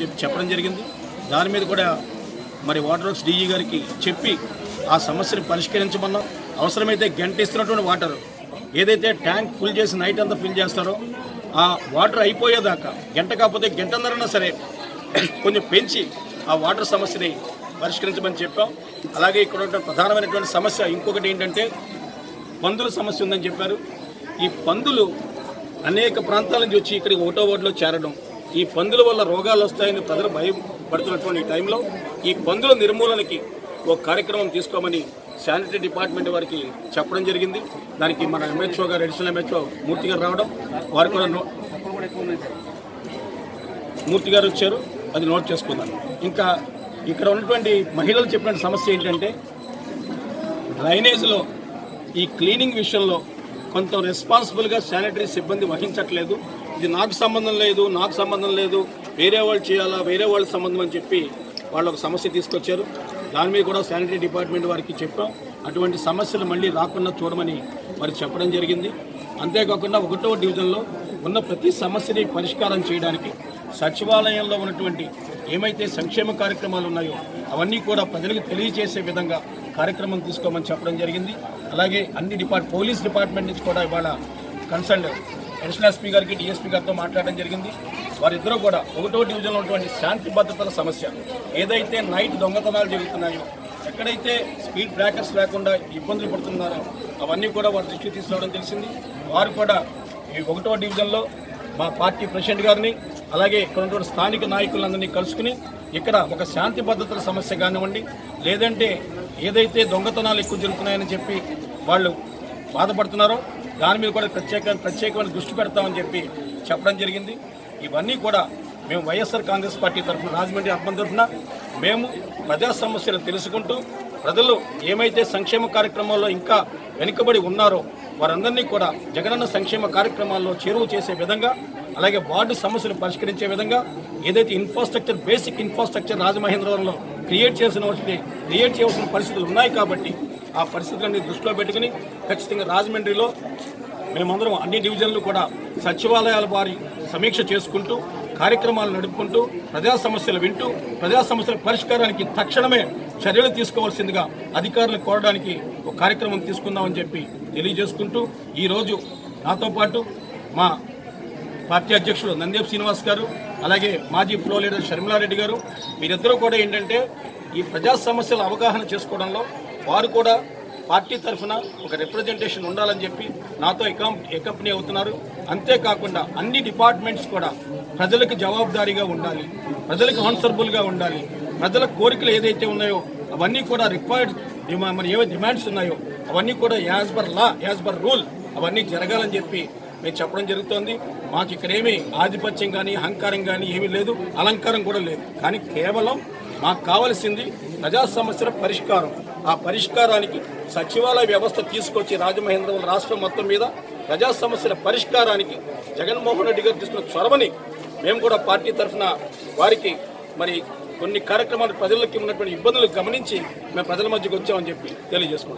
చెప్పి చెప్పడం జరిగింది. దాని మీద కూడా మరి వాటర్ వర్క్స్ డీఈ గారికి చెప్పి ఆ సమస్యను పరిష్కరించమన్నాం. అవసరమైతే గంట ఇస్తున్నటువంటి వాటర్ ఏదైతే ట్యాంక్ ఫుల్ చేసి నైట్ అంతా ఫిల్ చేస్తారో ఆ వాటర్ అయిపోయేదాకా గంట కాకపోతే గంటన్నరన్నా సరే కొంచెం పెంచి ఆ వాటర్ సమస్యని పరిష్కరించమని చెప్పాం. అలాగే ఇక్కడ ప్రధానమైనటువంటి సమస్య ఇంకొకటి ఏంటంటే పందుల సమస్య ఉందని చెప్పారు. ఈ పందులు అనేక ప్రాంతాల నుంచి వచ్చి ఇక్కడికి ఓటో వార్డులో చేరడం ఈ పందుల వల్ల రోగాలు వస్తాయని ప్రజలు భయపడుతున్నటువంటి టైంలో ఈ పందుల నిర్మూలనకి ఒక కార్యక్రమం తీసుకోమని శానిటరీ డిపార్ట్మెంట్ వారికి చెప్పడం జరిగింది. దానికి మన ఎంహెచ్ఓ గారు అడిషనల్ ఎంహెచ్ఓ మూర్తి గారు రావడం వారు కూడా మూర్తి గారు వచ్చారు. అది నోట్ చేసుకున్నాను ఇంకా ఇక్కడ ఉన్నటువంటి మహిళలు చెప్పిన సమస్య ఏంటంటే డ్రైనేజ్లో ఈ క్లీనింగ్ విషయంలో కొంత రెస్పాన్సిబుల్గా శానిటరీ సిబ్బంది వహించట్లేదు. ఇది నాకు సంబంధం లేదు నాకు సంబంధం లేదు వేరే వాళ్ళు చేయాలా వేరే వాళ్ళ సంబంధం అని చెప్పి వాళ్ళు ఒక సమస్య తీసుకొచ్చారు. దాని మీద కూడా శానిటరీ డిపార్ట్మెంట్ వారికి చెప్పాం. అటువంటి సమస్యలు మళ్ళీ రాకుండా చూడమని వారు చెప్పడం జరిగింది. అంతేకాకుండా ఒకటో డివిజన్లో ఉన్న ప్రతి సమస్యని పరిష్కారం చేయడానికి సచివాలయంలో ఉన్నటువంటి ఏమైతే సంక్షేమ కార్యక్రమాలు ఉన్నాయో అవన్నీ కూడా ప్రజలకు తెలియజేసే విధంగా కార్యక్రమం తీసుకోమని చెప్పడం జరిగింది. అలాగే అన్ని డిపార్ట్ పోలీస్ డిపార్ట్మెంట్ నుంచి కూడా ఇవాళ కన్సల్ట్ అడిషనల్ స్పీకర్కి గారికి డిఎస్పీ గారితో మాట్లాడడం జరిగింది. వారిద్దరూ కూడా ఒకటో డివిజన్లో ఉన్నటువంటి శాంతి భద్రతల సమస్య ఏదైతే నైట్ దొంగతనాలు జరుగుతున్నాయో ఎక్కడైతే స్పీడ్ బ్రేకర్స్ లేకుండా ఇబ్బందులు పడుతున్నారో అవన్నీ కూడా వారి దృష్టికి తీసుకురావడం తెలిసింది. వారు కూడా ఈ ఒకటో డివిజన్లో మా పార్టీ ప్రెసిడెంట్ గారిని అలాగే ఇక్కడ ఉన్నటువంటి స్థానిక నాయకులందరినీ కలుసుకుని ఇక్కడ ఒక శాంతి భద్రతల సమస్య కానివ్వండి లేదంటే ఏదైతే దొంగతనాలు ఎక్కువ జరుగుతున్నాయని చెప్పి వాళ్ళు బాధపడుతున్నారో దాని మీద కూడా ప్రత్యేక ప్రత్యేకమైన దృష్టి పెడతామని చెప్పి చెప్పడం జరిగింది. ఇవన్నీ కూడా మేము వైఎస్ఆర్ కాంగ్రెస్ పార్టీ తరఫున రాజమండ్రి అర్బన్ తరఫున మేము ప్రజా సమస్యలు తెలుసుకుంటూ ప్రజలు ఏమైతే సంక్షేమ కార్యక్రమాల్లో ఇంకా వెనుకబడి ఉన్నారో వారందరినీ కూడా జగనన్న సంక్షేమ కార్యక్రమాల్లో చేరువు చేసే విధంగా అలాగే వార్డు సమస్యలు పరిష్కరించే విధంగా ఏదైతే ఇన్ఫ్రాస్ట్రక్చర్ బేసిక్ ఇన్ఫ్రాస్ట్రక్చర్ రాజమహేంద్రవరంలో క్రియేట్ చేసిన క్రియేట్ చేయవలసిన పరిస్థితులు ఉన్నాయి కాబట్టి ఆ పరిస్థితులన్నీ దృష్టిలో పెట్టుకుని ఖచ్చితంగా రాజమండ్రిలో మేమందరం అన్ని డివిజన్లు కూడా సచివాలయాల వారి సమీక్ష చేసుకుంటూ కార్యక్రమాలు నడుపుకుంటూ ప్రజా సమస్యలు వింటూ ప్రజా సమస్యల పరిష్కారానికి తక్షణమే చర్యలు తీసుకోవాల్సిందిగా అధికారులు కోరడానికి ఒక కార్యక్రమం తీసుకుందామని చెప్పి తెలియజేసుకుంటూ ఈరోజు నాతో పాటు మా పార్టీ అధ్యక్షుడు నందేప్ శ్రీనివాస్ గారు అలాగే మాజీ ఫ్లో లీడర్ షర్మిలారెడ్డి గారు. వీరిద్దరూ కూడా ఏంటంటే ఈ ప్రజా సమస్యల అవగాహన చేసుకోవడంలో వారు కూడా పార్టీ తరఫున ఒక రిప్రజెంటేషన్ ఉండాలని చెప్పి నాతో ఎకాం ఎకంపెనీ అవుతున్నారు. అంతేకాకుండా అన్ని డిపార్ట్మెంట్స్ కూడా ప్రజలకు జవాబుదారీగా ఉండాలి ప్రజలకు ఆన్సర్బుల్గా ఉండాలి. ప్రజల కోరికలు ఏదైతే ఉన్నాయో అవన్నీ కూడా రిక్వైర్డ్ మరి ఏవో డిమాండ్స్ ఉన్నాయో అవన్నీ కూడా as per law as per rule అవన్నీ జరగాలని చెప్పి మేము చెప్పడం జరుగుతోంది. మాకు ఇక్కడేమీ ఆధిపత్యం కానీ అహంకారం కానీ ఏమీ లేదు అలంకారం కూడా లేదు. కానీ కేవలం మాకు కావలసింది ప్రజా సమస్యల పరిష్కారం. ఆ పరిష్కారానికి సచివాలయ వ్యవస్థ తీసుకొచ్చి రాజమహేంద్రవరం రాష్ట్రం మొత్తం మీద ప్రజా సమస్యల పరిష్కారానికి జగన్మోహన్ రెడ్డి గారు తీసుకున్న చొరవని మేము కూడా పార్టీ తరఫున వారికి మరి కొన్ని కార్యక్రమాలు ప్రజలకి ఉన్నటువంటి ఇబ్బందులు గమనించి మేము ప్రజల మధ్యకు వచ్చామని చెప్పి తెలియజేసుకుంటాం